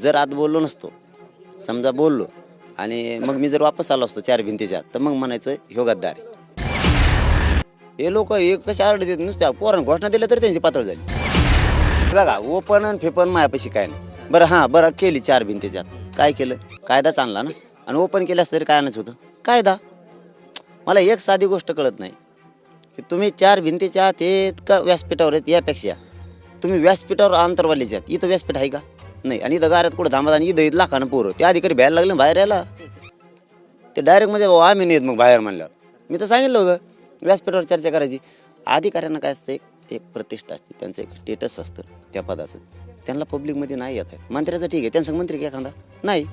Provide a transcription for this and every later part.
जर आत बोललो नसतो समजा बोललो आणि मग मी जर वापस आलो असतो चार भिंतीच्या आत, तर मग म्हणायचं ह्यो गद्दार आहे. हे लोक एक कशा आरड देत नुसत्या पोरांना घोषणा दिल्या तरी त्यांची पातळ झाली. बघा ओपन आणि फेपन मायापाशी काय नाही. बरं हां बरं केली चार भिंतीच्या. आत काय केलं? कायदाच आणला ना? आणि ओपन केलं असतं तरी काय आणायचं होतं? कायदा? मला एक साधी गोष्ट कळत नाही. की तुम्ही चार भिंतीच्या आत हे का व्यासपीठावर आहेत यापेक्षा. तुम्ही व्यासपीठावर आंतरवालीच्या आत इथं व्यासपीठ आहे का? नाही आणि इथं गाऱ्यात कुठं थांबत आणि इथं इथं लाखानं पोरं. ते अधिकारी भ्यायला लागले ना बाहेर यायला ते डायरेक्टमध्ये आम्ही नाहीत मग बाहेर म्हणल्यावर मी तर सांगितलं होतं व्यासपीठावर चर्चा करायची. अधिकाऱ्यांना काय असतं एक एक प्रतिष्ठा असते त्यांचं एक स्टेटस असतं त्या पदाचं. त्यांना पब्लिकमध्ये नाही येत आहे मंत्र्याचं ठीक आहे त्यांचं मंत्री का एखादा? नाही.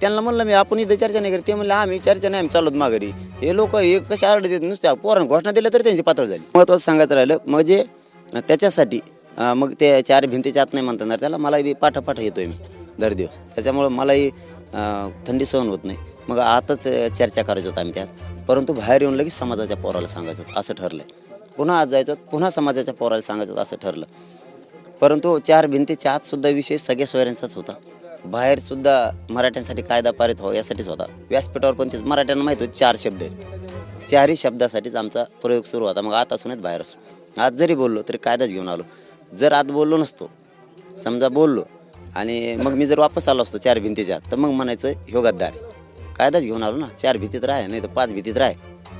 त्यांना म्हणलं मी आपण इथं चर्चा नाही करत. ते म्हणलं आम्ही चर्चा नाही आम्ही चालत माघारी. हे लोक हे कसे आरड देत नुसत्या पोरांना घोषणा दिल्या तर त्यांची पातळ झाली. महत्त्वाचं सांगायचं राहिलं म्हणजे त्याच्यासाठी अं, मग ते चार भिंतीच्या आत नाही म्हणता येणार त्याला मला बी पाठापाठ येतोय मी दर दिवस. त्याच्यामुळं मलाही अं, थंडी सहन होत नाही. मग आताच अं, चर्चा करायचो होतो आम्ही त्यात. परंतु बाहेर येऊन लगेच समाजाच्या पोराला सांगायचं होतं असं ठरलं पुन्हा आज जायचो होतं, पुन्हा समाजाच्या पोराला सांगायचं होतं असं ठरलं. परंतु चार भिंतीच्या आतसुद्धा विषय सगळ्या सोयऱ्यांचाच होता. बाहेर सुद्धा मराठ्यांसाठी कायदा पारित व्हावा यासाठीच होता. व्यासपीठावर पण तेच मराठ्यांना माहीत होते चार शब्द आहेत. चारही शब्दासाठीच आमचा प्रयोग सुरू होता. मग आत असूनच बाहेर असू आज जरी बोललो तरी कायदाच घेऊन आलो. जर आत बोललो नसतो समजा बोललो आणि मग मी जर वापस आलो असतो चार भिंतीच्या आत तर मग म्हणायचं ह्यो गद्दार आहे. कायदाच घेऊन आलो ना चार भीतीत राह नाही तर पाच भीतीत राह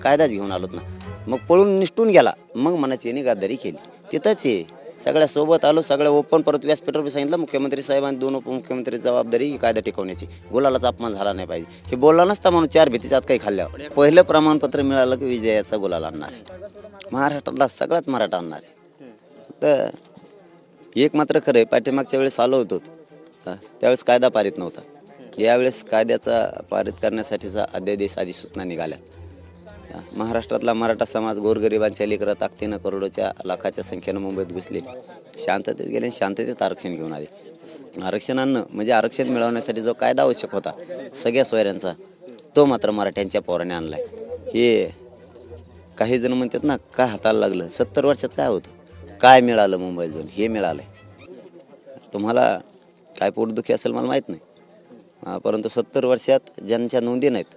कायदाच घेऊन आलोत ना. मग पळून निष्ठून गेला मग म्हणायची यांनी गद्दारी केली. तिथंच आहे सगळ्या सोबत आलो सगळ्या ओपन परत व्यासपीठावर बी सांगितलं मुख्यमंत्री साहेबांनी दोन उपमुख्यमंत्री जबाबदारी ही कायदा टिकवण्याची. गुलालाचा अपमान झाला नाही पाहिजे. हे बोलला नसता म्हणून चार भीतीच्या आत काही खाल्ल्यावर पहिलं प्रमाणपत्र मिळालं की विजयाचा गुलाल आणणार आहे. महाराष्ट्रातला सगळाच मराठा आणणार आहे. तर एक मात्र खरं आहे पाठीमागच्या वेळेस आलो होतो. त्यावेळेस कायदा पारित नव्हता. यावेळेस कायद्याचा पारित करण्यासाठीचा अध्यादेश आधी सूचना निघाल्या. महाराष्ट्रातला मराठा समाज गोरगरिबांच्या लेकरं ताकदीनं करोडोच्या लाखाच्या संख्येनं मुंबईत घुसले. शांततेत गेले शांततेत आरक्षण घेऊन आले. आरक्षणानं म्हणजे आरक्षण मिळवण्यासाठी जो कायदा आवश्यक होता सगळ्या सोयऱ्यांचा तो मात्र मराठ्यांच्या पोराने आणला आहे हे काही जण म्हणतात ना काय हाताला लागलं? सत्तर वर्षात काय होतं? काय मिळालं मुंबईला हे हे मिळालंय. तुम्हाला काय पोटदुखी असेल मला माहीत नाही. परंतु सत्तर वर्षात ज्यांच्या नोंदी नाहीत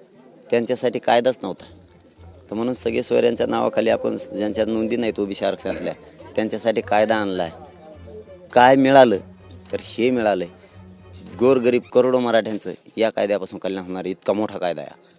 त्यांच्यासाठी कायदाच नव्हता. तर म्हणून सगळे सोयऱ्यांच्या नावाखाली आपण ज्यांच्या नोंदी नाहीत ओबीसी आरक्षणातल्या त्यांच्यासाठी कायदा आणला आहे काय मिळालं? तर हे मिळालं आहे गोरगरीब करोडो मराठ्यांचं या कायद्यापासून कल्याण होणार इतका मोठा कायदा आहे